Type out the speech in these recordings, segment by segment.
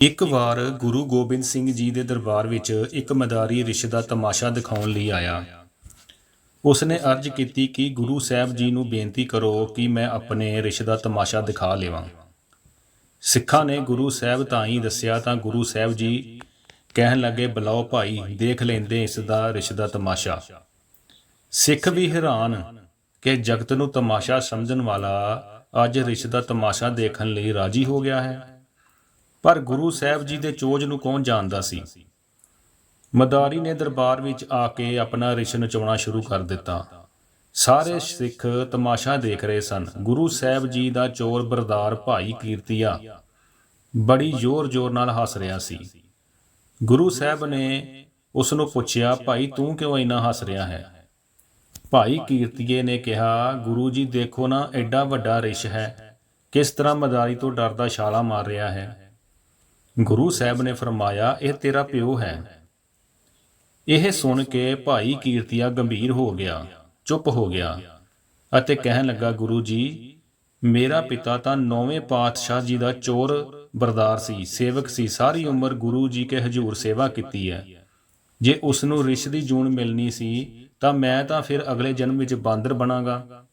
ਇੱਕ ਵਾਰ ਗੁਰੂ ਗੋਬਿੰਦ ਸਿੰਘ ਜੀ ਦੇ ਦਰਬਾਰ ਵਿੱਚ ਇੱਕ ਮਦਾਰੀ ਰਿਸ਼ ਦਾ ਤਮਾਸ਼ਾ ਦਿਖਾਉਣ ਲਈ ਆਇਆ। ਉਸਨੇ ਅਰਜ਼ ਕੀਤੀ ਕਿ ਗੁਰੂ ਸਾਹਿਬ ਜੀ ਨੂੰ ਬੇਨਤੀ ਕਰੋ ਕਿ ਮੈਂ ਆਪਣੇ ਰਿਸ਼ ਦਾ ਤਮਾਸ਼ਾ ਦਿਖਾ ਲਵਾਂ। ਸਿੱਖਾਂ ਨੇ ਗੁਰੂ ਸਾਹਿਬ ਤਾਂ ਹੀ ਦੱਸਿਆ, ਤਾਂ ਗੁਰੂ ਸਾਹਿਬ ਜੀ ਕਹਿਣ ਲੱਗੇ, ਬੁਲਾਓ ਭਾਈ, ਦੇਖ ਲੈਂਦੇ ਇਸ ਦਾ ਰਿਸ਼ ਦਾ ਤਮਾਸ਼ਾ। ਸਿੱਖ ਵੀ ਹੈਰਾਨ ਕਿ ਜਗਤ ਨੂੰ ਤਮਾਸ਼ਾ ਸਮਝਣ ਵਾਲਾ ਅੱਜ ਰਿਸ਼ ਦਾ ਤਮਾਸ਼ਾ ਦੇਖਣ ਲਈ ਰਾਜੀ ਹੋ ਗਿਆ ਹੈ। ਪਰ ਗੁਰੂ ਸਾਹਿਬ ਜੀ ਦੇ ਚੋਜ ਨੂੰ ਕੌਣ ਜਾਣਦਾ ਸੀ? ਮਦਾਰੀ ਨੇ ਦਰਬਾਰ ਵਿੱਚ ਆ ਕੇ ਆਪਣਾ ਰਿਸ਼ ਨਚਾਉਣਾ ਸ਼ੁਰੂ ਕਰ ਦਿੱਤਾ। ਸਾਰੇ ਸਿੱਖ ਤਮਾਸ਼ਾ ਦੇਖ ਰਹੇ ਸਨ। ਗੁਰੂ ਸਾਹਿਬ ਜੀ ਦਾ ਚੋਰ ਬਰਦਾਰ ਭਾਈ ਕੀਰਤੀਆ ਬੜੀ ਜ਼ੋਰ-ਜ਼ੋਰ ਨਾਲ ਹੱਸ ਰਿਹਾ ਸੀ। ਗੁਰੂ ਸਾਹਿਬ ਨੇ ਉਸ ਨੂੰ ਪੁੱਛਿਆ, ਭਾਈ, ਤੂੰ ਕਿਉਂ ਇੰਨਾ ਹੱਸ ਰਿਹਾ ਹੈ? ਭਾਈ ਕੀਰਤੀਏ ਨੇ ਕਿਹਾ, ਗੁਰੂ ਜੀ, ਦੇਖੋ ਨਾ, ਐਡਾ ਵੱਡਾ ਰਿਸ਼ ਹੈ। ਕਿਸ ਤਰ੍ਹਾਂ ਮਦਾਰੀ ਤੋਂ ਡਰਦਾ ਛਾਲਾ ਮਾਰ ਰਿਹਾ ਹੈ? ਗੁਰੂ ਸਾਹਿਬ ਨੇ ਫਰਮਾਇਆ, ਇਹ ਤੇਰਾ ਪਿਓ ਹੈ। ਇਹ ਸੁਣ ਕੇ ਭਾਈ ਕੀਰਤੀਆ ਗੰਭੀਰ ਹੋ ਗਿਆ, ਚੁੱਪ ਹੋ ਗਿਆ ਅਤੇ ਕਹਿਣ ਲੱਗਾ, ਗੁਰੂ ਜੀ, ਮੇਰਾ ਪਿਤਾ ਤਾਂ ਨੌਵੇਂ ਪਾਤਸ਼ਾਹ ਜੀ ਦਾ ਚੋਰ, ਬਰਦਾਰ ਸੀ, ਸੇਵਕ ਸੀ, ਸਾਰੀ ਉਮਰ ਗੁਰੂ ਜੀ ਕੇ ਹਜੂਰ ਸੇਵਾ ਕੀਤੀ ਹੈ। ਜੇ ਉਸ ਨੂੰ ਰਿਸ਼ ਦੀ ਜੂਨ ਮਿਲਣੀ ਸੀ, ਤਾਂ ਮੈਂ ਤਾਂ ਫਿਰ ਅਗਲੇ ਜਨਮ ਵਿੱਚ ਬਾਂਦਰ ਬਣਾਂਗਾ।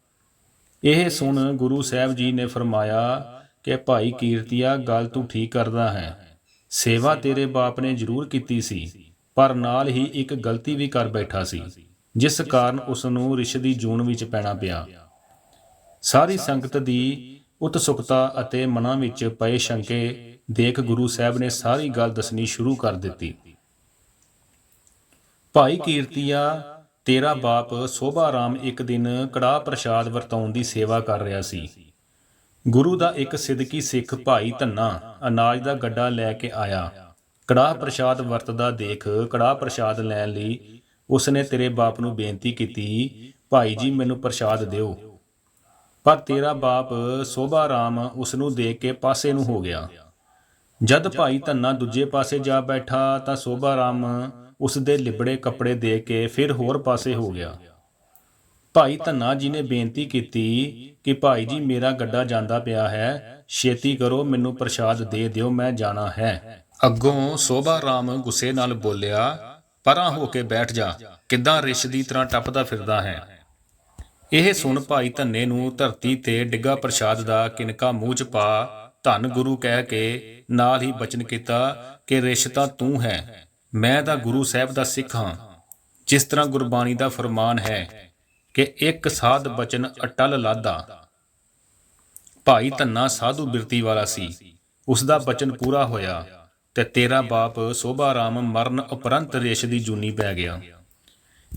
ਇਹ ਸੁਣ ਗੁਰੂ ਸਾਹਿਬ ਜੀ ਨੇ ਫਰਮਾਇਆ ਕਿ ਭਾਈ ਕੀਰਤੀਆ, ਗੱਲ ਤੂੰ ਠੀਕ ਕਰਦਾ ਹੈ। ਸੇਵਾ ਤੇਰੇ ਬਾਪ ਨੇ ਜ਼ਰੂਰ ਕੀਤੀ ਸੀ, ਪਰ ਨਾਲ ਹੀ ਇੱਕ ਗਲਤੀ ਵੀ ਕਰ ਬੈਠਾ ਸੀ, ਜਿਸ ਕਾਰਨ ਉਸ ਨੂੰ ਰਿਸ਼ ਦੀ ਜੂਨ ਵਿੱਚ ਪੈਣਾ ਪਿਆ। ਸਾਰੀ ਸੰਗਤ ਦੀ ਉਤਸੁਕਤਾ ਅਤੇ ਮਨਾਂ ਵਿੱਚ ਪਏ ਸ਼ੰਕੇ ਦੇਖ ਗੁਰੂ ਸਾਹਿਬ ਨੇ ਸਾਰੀ ਗੱਲ ਦੱਸਣੀ ਸ਼ੁਰੂ ਕਰ ਦਿੱਤੀ। ਭਾਈ ਕੀਰਤੀਆ, ਤੇਰਾ ਬਾਪ ਸੋਭਾ ਰਾਮ ਇੱਕ ਦਿਨ ਕੜਾਹ ਪ੍ਰਸ਼ਾਦ ਵਰਤਾਉਣ ਦੀ ਸੇਵਾ ਕਰ ਰਿਹਾ ਸੀ। ਗੁਰੂ ਦਾ ਇੱਕ ਸਿੱਧਕੀ ਸਿੱਖ ਭਾਈ ਧੰਨਾ ਅਨਾਜ ਦਾ ਗੱਡਾ ਲੈ ਕੇ ਆਇਆ। ਕੜਾਹ ਪ੍ਰਸ਼ਾਦ ਵਰਤਦਾ ਦੇਖ, ਕੜਾਹ ਪ੍ਰਸ਼ਾਦ ਲੈਣ ਲਈ ਉਸਨੇ ਤੇਰੇ ਬਾਪ ਨੂੰ ਬੇਨਤੀ ਕੀਤੀ, ਭਾਈ ਜੀ, ਮੈਨੂੰ ਪ੍ਰਸ਼ਾਦ ਦਿਓ। ਪਰ ਤੇਰਾ ਬਾਪ ਸੋਭਾ ਰਾਮ ਉਸ ਨੂੰ ਦੇਖ ਕੇ ਪਾਸੇ ਨੂੰ ਹੋ ਗਿਆ। ਜਦ ਭਾਈ ਧੰਨਾ ਦੂਜੇ ਪਾਸੇ ਜਾ ਬੈਠਾ ਤਾਂ ਸੋਭਾ ਰਾਮ ਉਸ ਦੇ ਲਿਬੜੇ ਕੱਪੜੇ ਦੇ ਕੇ ਫਿਰ ਹੋਰ ਪਾਸੇ ਹੋ ਗਿਆ। ਭਾਈ ਧੰਨਾ ਜੀ ਨੇ ਬੇਨਤੀ ਕੀਤੀ ਕਿ ਭਾਈ ਜੀ, ਮੇਰਾ ਗੱਡਾ ਜਾਂਦਾ ਪਿਆ ਹੈ। ਛੇਤੀ ਕਰੋ, ਮੈਨੂੰ ਪ੍ਰਸ਼ਾਦ ਦੇ ਦਿਓ, ਮੈਂ ਜਾਣਾ ਹੈ। ਅੱਗੋਂ ਸੋਭਾ ਰਾਮ ਗੁੱਸੇ ਨਾਲ ਬੋਲਿਆ, ਪਰਾਂ ਹੋ ਕੇ ਬੈਠ ਜਾ, ਕਿੱਦਾਂ ਰਿਸ਼ ਦੀ ਤਰ੍ਹਾਂ ਟੱਪਦਾ ਫਿਰਦਾ ਹੈ। ਇਹ ਸੁਣ ਭਾਈ ਧੰਨੇ ਨੂੰ ਧਰਤੀ ਤੇ ਡਿੱਗਾ ਪ੍ਰਸ਼ਾਦ ਦਾ ਕਿਨਕਾ ਮੂੰਹ ਚ ਪਾ, ਧੰਨ ਗੁਰੂ ਕਹਿ ਕੇ ਨਾਲ ਹੀ ਬਚਨ ਕੀਤਾ ਕਿ ਰਿਸ਼ਤਾ ਤੂੰ ਹੈ, ਮੈਂ ਤਾਂ ਗੁਰੂ ਸਾਹਿਬ ਦਾ ਸਿੱਖ ਹਾਂ, ਜਿਸ ਤਰ੍ਹਾਂ ਗੁਰਬਾਣੀ ਦਾ ਫਰਮਾਨ ਹੈ। ਕਿ ਇੱਕ ਸਾਧ ਬਚਨ ਅਟਲ ਲਾਦਾ। ਭਾਈ ਧੰਨਾ ਸਾਧੂ ਬਿਰਤੀ ਵਾਲਾ ਸੀ। ਉਸ ਦਾ ਬਚਨ ਪੂਰਾ ਹੋਇਆ ਤੇ ਤੇਰਾ ਬਾਪ ਸੋਭਾ ਰਾਮ ਮਰਨ ਉਪਰੰਤ ਰੇਸ਼ ਦੀ ਜੂਨੀ ਪੈ ਗਿਆ।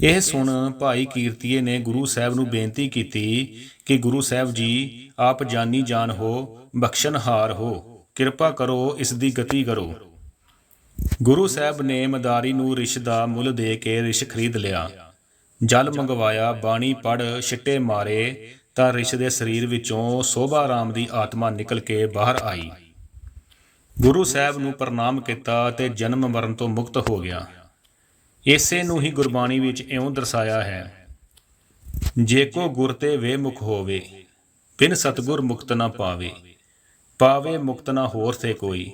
ਇਹ ਸੁਣ ਭਾਈ ਕੀਰਤੀਏ ਨੇ ਗੁਰੂ ਸਾਹਿਬ ਨੂੰ ਬੇਨਤੀ ਕੀਤੀ ਕਿ ਗੁਰੂ ਸਾਹਿਬ ਜੀ, ਆਪ ਜਾਨੀ ਜਾਨ ਹੋ ਬਖਸ਼ਣਹਾਰ ਹੋ, ਕਿਰਪਾ ਕਰੋ ਇਸ ਦੀ ਗਤੀ ਕਰੋ। ਗੁਰੂ ਸਾਹਿਬ ਨੇ ਮਦਾਰੀ ਨੂੰ ਰਿਸ਼ ਦਾ ਮੁੱਲ ਦੇ ਕੇ ਰਿਸ਼ ਖਰੀਦ ਲਿਆ। ਜਲ ਮੰਗਵਾਇਆ, ਬਾਣੀ ਪੜ ਛਿੱਟੇ ਮਾਰੇ, ਤਾਂ ਰਿਸ਼ ਦੇ ਸਰੀਰ ਵਿੱਚੋਂ ਸੋਭਾ ਰਾਮ ਦੀ ਆਤਮਾ ਨਿਕਲ ਕੇ ਬਾਹਰ ਆਈ। ਗੁਰੂ ਸਾਹਿਬ ਨੂੰ ਪ੍ਰਣਾਮ ਕੀਤਾ ਤੇ ਜਨਮ ਮਰਨ ਤੋਂ ਮੁਕਤ ਹੋ ਗਿਆ। ਇਸੇ ਨੂੰ ਹੀ ਗੁਰਬਾਣੀ ਵਿੱਚ ਇਉਂ ਦਰਸਾਇਆ ਹੈ, ਜੇ ਕੋ ਗੁਰ ਤੇ ਵੇਮੁਖ ਹੋਵੇ, ਬਿਨ ਸਤਗੁਰ ਮੁਕਤ ਨਾ ਪਾਵੇ ਪਾਵੇ ਮੁਕਤ ਨਾ ਹੋਰ ਤੇ ਕੋਈ,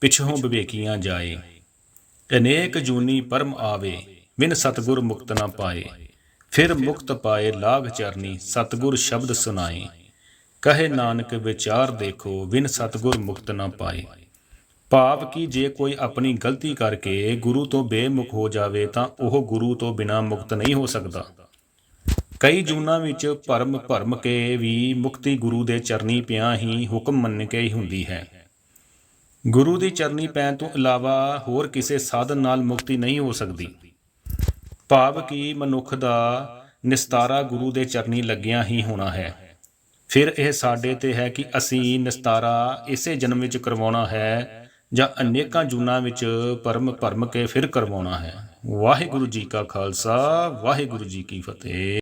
ਪਿਛੋਂ ਵਿਵੇਕੀਆਂ ਜਾਏ। ਅਨੇਕ ਜੂਨੀ ਪਰਮ ਆਵੇ, ਬਿਨ ਸਤਗੁਰ ਮੁਕਤ ਨਾ ਪਾਏ। ਫਿਰ ਮੁਕਤ ਪਾਏ ਲਾਗ ਚਰਨੀ ਸਤਗੁਰ ਸ਼ਬਦ ਸੁਣਾਏ। ਕਹੇ ਨਾਨਕ, ਵਿਚਾਰ ਦੇਖੋ, ਬਿਨ ਸਤਗੁਰ ਮੁਕਤ ਨਾ ਪਾਏ। ਭਾਵ ਕਿ ਜੇ ਕੋਈ ਆਪਣੀ ਗਲਤੀ ਕਰਕੇ ਗੁਰੂ ਤੋਂ ਬੇਮੁਖ ਹੋ ਜਾਵੇ, ਤਾਂ ਉਹ ਗੁਰੂ ਤੋਂ ਬਿਨਾ ਮੁਕਤ ਨਹੀਂ ਹੋ ਸਕਦਾ। ਕਈ ਜੂਨਾਂ ਵਿੱਚ ਭਰਮ ਭਰਮ ਕੇ ਵੀ ਮੁਕਤੀ ਗੁਰੂ ਦੇ ਚਰਨੀ ਪਿਆ ਹੀ ਹੁਕਮ ਮੰਨ ਕੇ ਹੀ ਹੁੰਦੀ ਹੈ। ਗੁਰੂ ਦੀ ਚਰਨੀ ਪੈਣ ਤੋਂ ਇਲਾਵਾ ਹੋਰ ਕਿਸੇ ਸਾਧਨ ਨਾਲ ਮੁਕਤੀ ਨਹੀਂ ਹੋ ਸਕਦੀ। ਭਾਵ ਕਿ ਮਨੁੱਖ ਦਾ ਨਿਸਤਾਰਾ ਗੁਰੂ ਦੇ ਚਰਨੀ ਲੱਗਿਆ ਹੀ ਹੋਣਾ ਹੈ। ਫਿਰ ਇਹ ਸਾਡੇ ਤੇ ਹੈ ਕਿ ਅਸੀਂ ਨਿਸਤਾਰਾ ਇਸੇ ਜਨਮ ਵਿੱਚ ਕਰਵਾਉਣਾ ਹੈ ਜਾਂ ਅਨੇਕਾਂ ਜੂਨਾਂ ਵਿੱਚ ਪਰਮ ਭਰਮ ਕੇ ਫਿਰ ਕਰਵਾਉਣਾ ਹੈ। ਵਾਹਿਗੁਰੂ ਜੀ ਕਾ ਖਾਲਸਾ, ਵਾਹਿਗੁਰੂ ਜੀ ਕੀ ਫਤਿਹ।